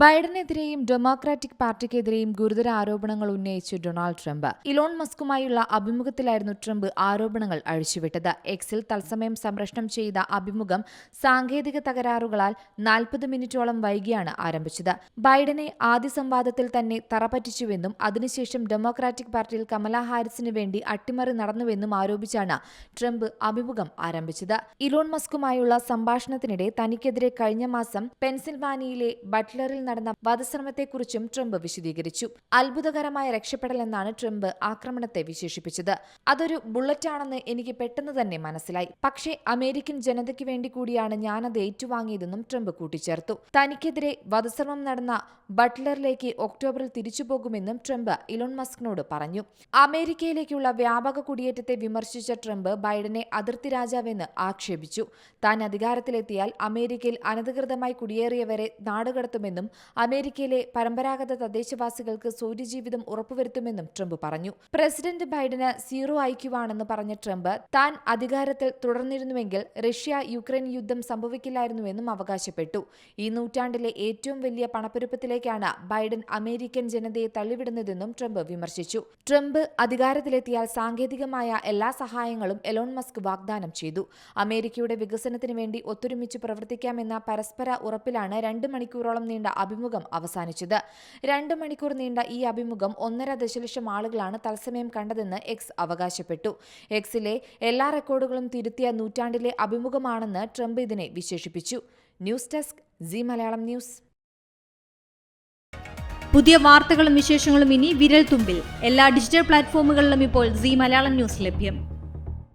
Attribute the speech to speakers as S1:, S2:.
S1: ബൈഡനെതിരെയും democratic പാർട്ടിക്കെതിരെയും ഗുരുതര ആരോപണങ്ങൾ ഉന്നയിച്ചു ഡൊണാൾഡ് ട്രംപ്. ഇലോൺ മസ്കുമായുള്ള അഭിമുഖത്തിലായിരുന്നു ട്രംപ് ആരോപണങ്ങൾ അഴിച്ചുവിട്ടത്. എക്സിൽ തത്സമയം സംപ്രഷണം ചെയ്ത അഭിമുഖം സാങ്കേതിക തകരാറുകളാൽ നാൽപ്പത് മിനിറ്റോളം വൈകിയാണ് ആരംഭിച്ചത്. ബൈഡനെ ആദ്യ സംവാദത്തിൽ തന്നെ തറപറ്റിച്ചുവെന്നും അതിനുശേഷം ഡെമോക്രാറ്റിക് പാർട്ടിയിൽ കമലാ ഹാരിസിന് വേണ്ടി അട്ടിമറി നടന്നുവെന്നും ആരോപിച്ചാണ് ട്രംപ് അഭിമുഖം ആരംഭിച്ചത്. ഇലോൺ മസ്കുമായുള്ള സംഭാഷണത്തിനിടെ തനിക്കെതിരെ കഴിഞ്ഞ മാസം പെൻസിൽവാനിയയിലെ ബട്ട്ലറിൽ നടന്ന വധശ്രമത്തെക്കുറിച്ചും ട്രംപ് വിശദീകരിച്ചു. അത്ഭുതകരമായ രക്ഷപ്പെടലെന്നാണ് ട്രംപ് ആക്രമണത്തെ വിശേഷിപ്പിച്ചത്. അതൊരു ബുള്ളറ്റാണെന്ന് എനിക്ക് പെട്ടെന്ന് തന്നെ മനസ്സിലായി. പക്ഷേ അമേരിക്കൻ ജനതയ്ക്ക് വേണ്ടി കൂടിയാണ് ഞാനത് ഏറ്റുവാങ്ങിയതെന്നും ട്രംപ് കൂട്ടിച്ചേർത്തു. തനിക്കെതിരെ വധശ്രമം നടന്ന ബട്ട്ലറിലേക്ക് ഒക്ടോബറിൽ തിരിച്ചുപോകുമെന്നും ട്രംപ് ഇലോൺ മസ്കിനോട് പറഞ്ഞു. അമേരിക്കയിലേക്കുള്ള വ്യാപക കുടിയേറ്റത്തെ വിമർശിച്ച ട്രംപ് ബൈഡനെ അതിർത്തി രാജാവെന്ന് ആക്ഷേപിച്ചു. താൻ അധികാരത്തിലെത്തിയാൽ അമേരിക്കയിൽ അനധികൃതമായി കുടിയേറിയവരെ നാടുകടത്തുമെന്നും അമേരിക്കയിലെ പരമ്പരാഗത തദ്ദേശവാസികൾക്ക് സൂര്യജീവിതം ഉറപ്പുവരുത്തുമെന്നും ട്രംപ് പറഞ്ഞു. പ്രസിഡന്റ് ബൈഡന് സീറോ ഐക്യുവാണെന്ന് പറഞ്ഞ ട്രംപ് താൻ അധികാരത്തിൽ തുടർന്നിരുന്നുവെങ്കിൽ റഷ്യ യുക്രൈൻ യുദ്ധം സംഭവിക്കില്ലായിരുന്നുവെന്നും അവകാശപ്പെട്ടു. ഈ നൂറ്റാണ്ടിലെ ഏറ്റവും വലിയ പണപ്പെരുപ്പത്തിലേക്കാണ് ബൈഡൻ അമേരിക്കൻ ജനതയെ തള്ളിവിടുന്നതെന്നും ട്രംപ് വിമർശിച്ചു. ട്രംപ് അധികാരത്തിലെത്തിയാൽ സാങ്കേതികമായ എല്ലാ സഹായങ്ങളും എലോൺ മസ്ക് വാഗ്ദാനം ചെയ്തു. അമേരിക്കയുടെ വികസനത്തിന് വേണ്ടി ഒത്തൊരുമിച്ച് പ്രവർത്തിക്കാമെന്ന പരസ്പര ഉറപ്പിലാണ് രണ്ട് മണിക്കൂറോളം നീണ്ട അഭിമുഖം അവസാനിച്ചത്. രണ്ട് മണിക്കൂർ നീണ്ട ഈ അഭിമുഖം ഒന്നര ദശലക്ഷം ആളുകളാണ് തത്സമയം കണ്ടതെന്ന് എക്സ് അവകാശപ്പെട്ടു. എക്സിലെ എല്ലാ റെക്കോർഡുകളും തിരുത്തിയ നൂറ്റാണ്ടിലെ അഭിമുഖമാണെന്ന് ട്രംപ് ഇതിനെ വിശേഷിപ്പിച്ചു. News desk G Malayalam news.
S2: പുതിയ വാർത്തകളും വിശേഷങ്ങളും ഇനി വിരൽ തുമ്പിൽ എല്ലാ ഡിജിറ്റൽ പ്ലാറ്റ്ഫോമുകളിലും ഇപ്പോൾ സി മലയാളം ന്യൂസ് ലഭ്യം.